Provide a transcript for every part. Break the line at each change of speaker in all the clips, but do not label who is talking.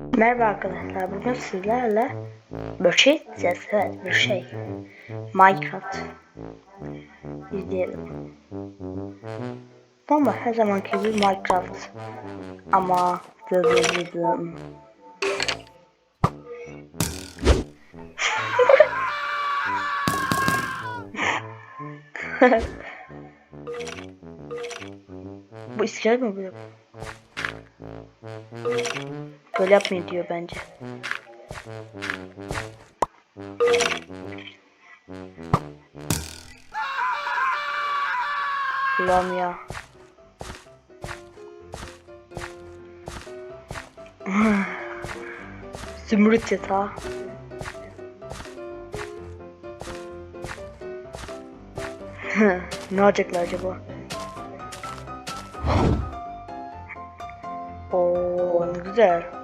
Merhaba arkadaşlar. Bugün sizlerle bir şey izleyeceğiz. Evet bir şey. Minecraft. İzleyelim. Ama her zamanki gibi Minecraft. Ama dızıdım. Bu iskelet mi bu? Böyle yapmayın diyor bence. Ulan ya. Zümrüt yatağı. ne olacaklar acaba? Oo ne güzel.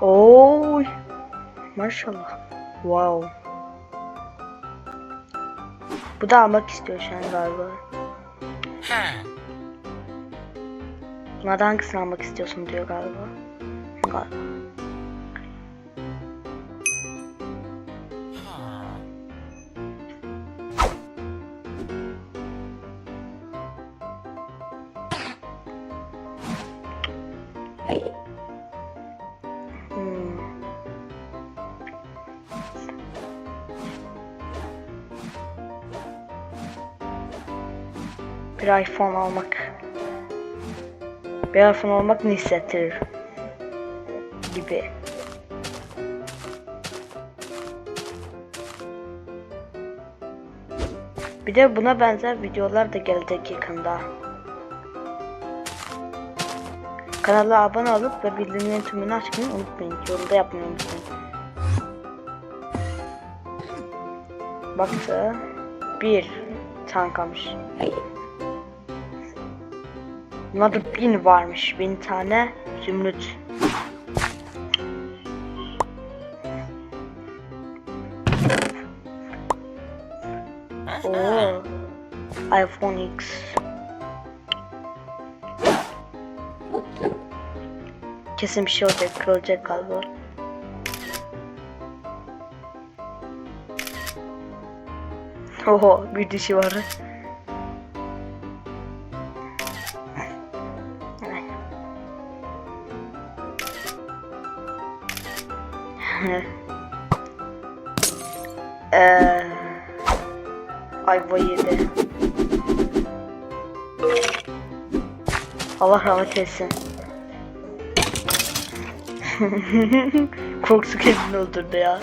Oy. Maşallah. Wow. Bu da almak istiyor şu an galiba. Bunlardan hangisini almak istiyorsun diyor galiba. Galiba. Hmm. Bir iPhone almak. Bir iPhone almak ne hissettirir? Gibi. Bir de buna benzer videolar da gelecek yakında. Kanala abone olup ve bildirimlerin tümünü açmayı unutmayın. Yorumda yapmayı unutmayın. Baktı. Bir tane kalmış. Bunlarda bin varmış. Bin tane zümrüt. Oo. iPhone X. Kesin bir şey olacak, kırılacak galiba. Oho, bir dişi var. Eee Ayva yedi. Allah rahmet eylesin. Korksu kendini öldürdü ya.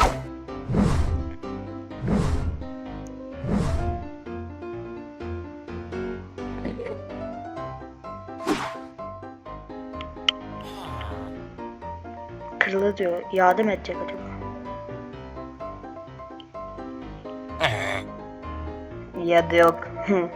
Kırılı diyor. Yardım edecek acaba? Ya da yok.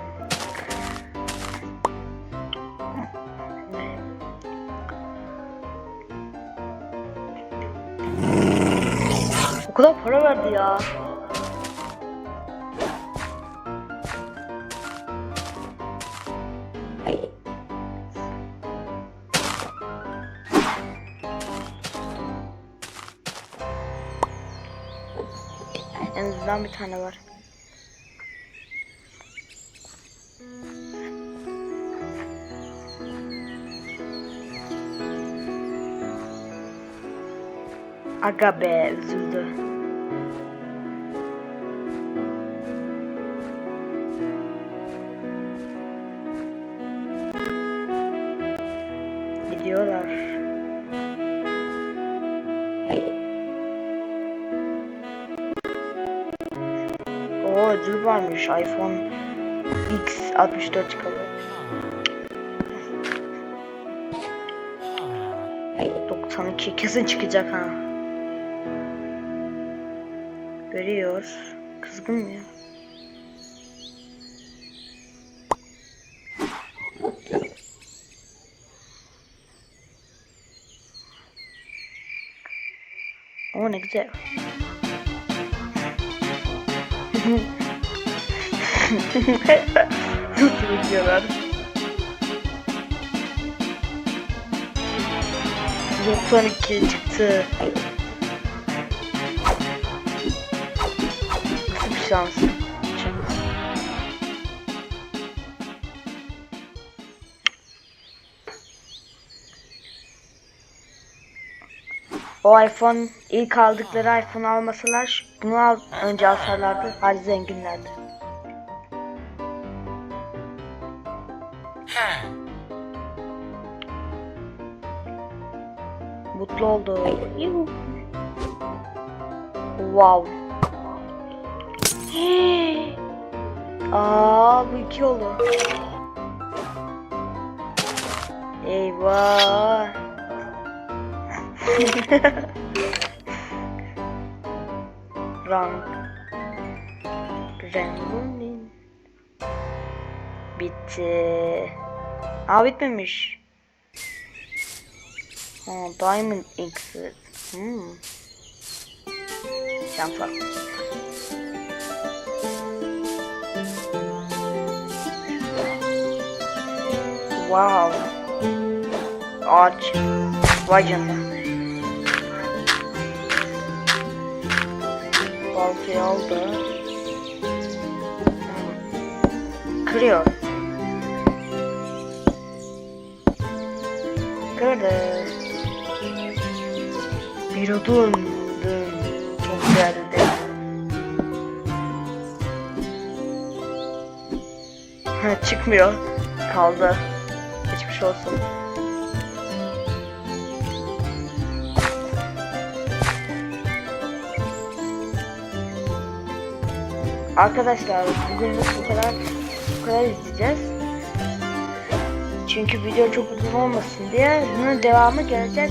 O kadar para verdi ya. Azından bir tane var. Aga be üzüldü. Ödül varmış iPhone X 64 çıkalı. 92 kesin çıkacak ha. Görüyor. Kızgın mı ya? O ne güzel. Nasıl gidiyorlar? Son iki çıktı. Nasıl bir? Şans. O iPhone ilk aldıkları iPhone almasalar bunu al, önce alsalardı hali zenginlerdi. Mutlu oldu. Wow. Hey. Aa bu iki oldu. Eyvah. Rank. Rengunin. Bitti. Aa bitmemiş. Ha, Diamond Inkset. Hmm. Şansa. Wow. Ağaç. Vay canına. Baltayı aldı. Kırıyor. Kırdı. Bir odun. Dın. Çok güzeldi. Ha, çıkmıyor. Kaldı. Geçmiş olsun. Arkadaşlar bugünlük bu kadar bu kadar izleyeceğiz. Çünkü video çok uzun olmasın diye bunun devamı gelecek.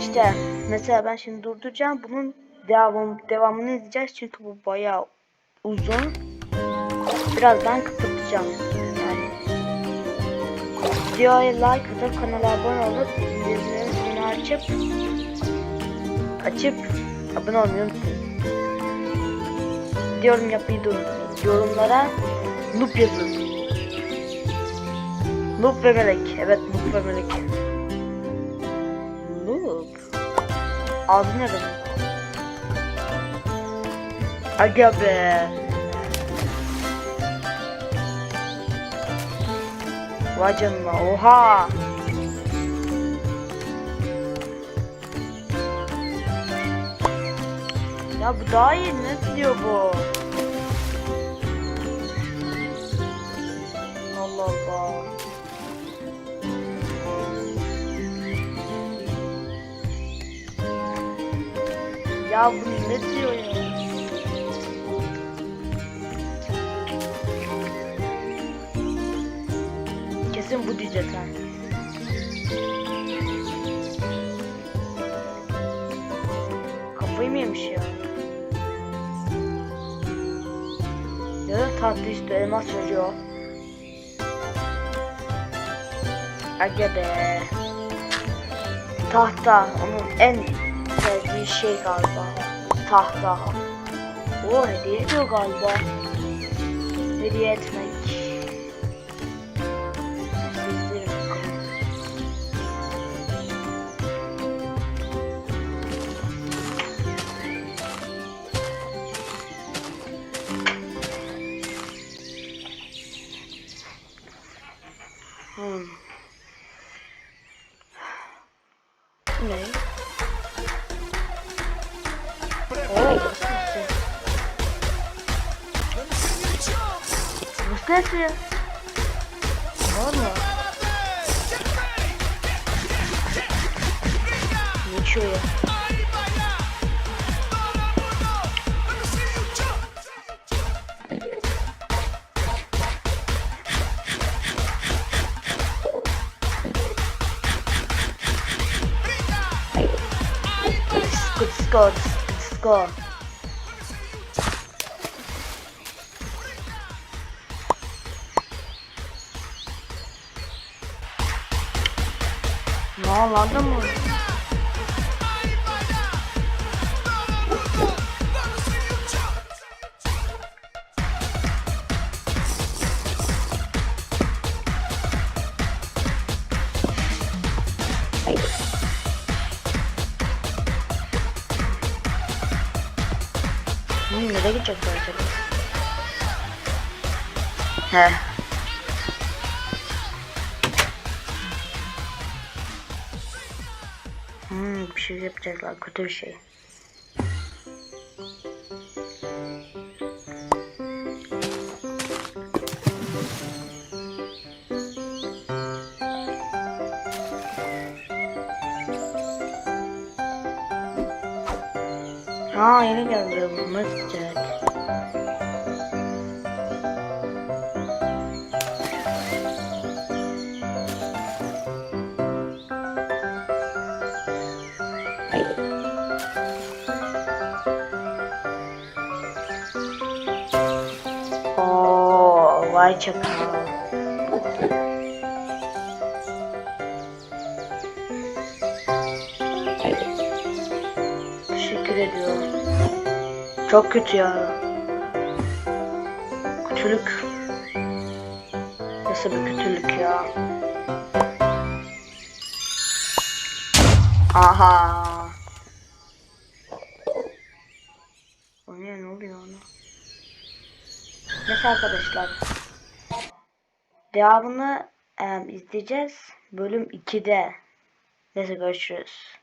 İşte mesela ben şimdi durduracağım. Bunun devamı, devamını izleyeceğiz. Çünkü bu bayağı uzun. Birazdan kapatacağım. Yani videoya like atıp kanala abone olup bildirimleri açıp açıp abone olmayı unutmayın. Yorum yapmayı da. Yorumlara noob yazın. Noob ve melek. Evet noob ve melek. Noob. Adı ne benim? Aga be. Vay canına oha. Ya bu daha iyi ne diyor bu? Ya bu ne diyor ya? Kesin bu diyecek ha. Kafayı mı yemiş ya? Ya da tatlı üstü elmas çocuğu. Aga be. Tahta onun en sevdiği şey galiba. Tahta. O hediye ediyor galiba. Hediye etmek. Hmm. Ne? О, Кстати, ладно. Ничего. Good Scott. Var mı? Ne içiyor ya? Hmm, nereye gidecekler acaba? He. Hmm, bir şey yapacaklar. Kötü bir şey. Aa yeni geldi. Mıstık. Oo, vay çakal. Çok kötü ya. Kötülük. Nasıl bir kötülük ya? Aha. O ne ne oluyor ona? Neyse arkadaşlar. Devamını em, izleyeceğiz. Bölüm 2'de. Neyse görüşürüz.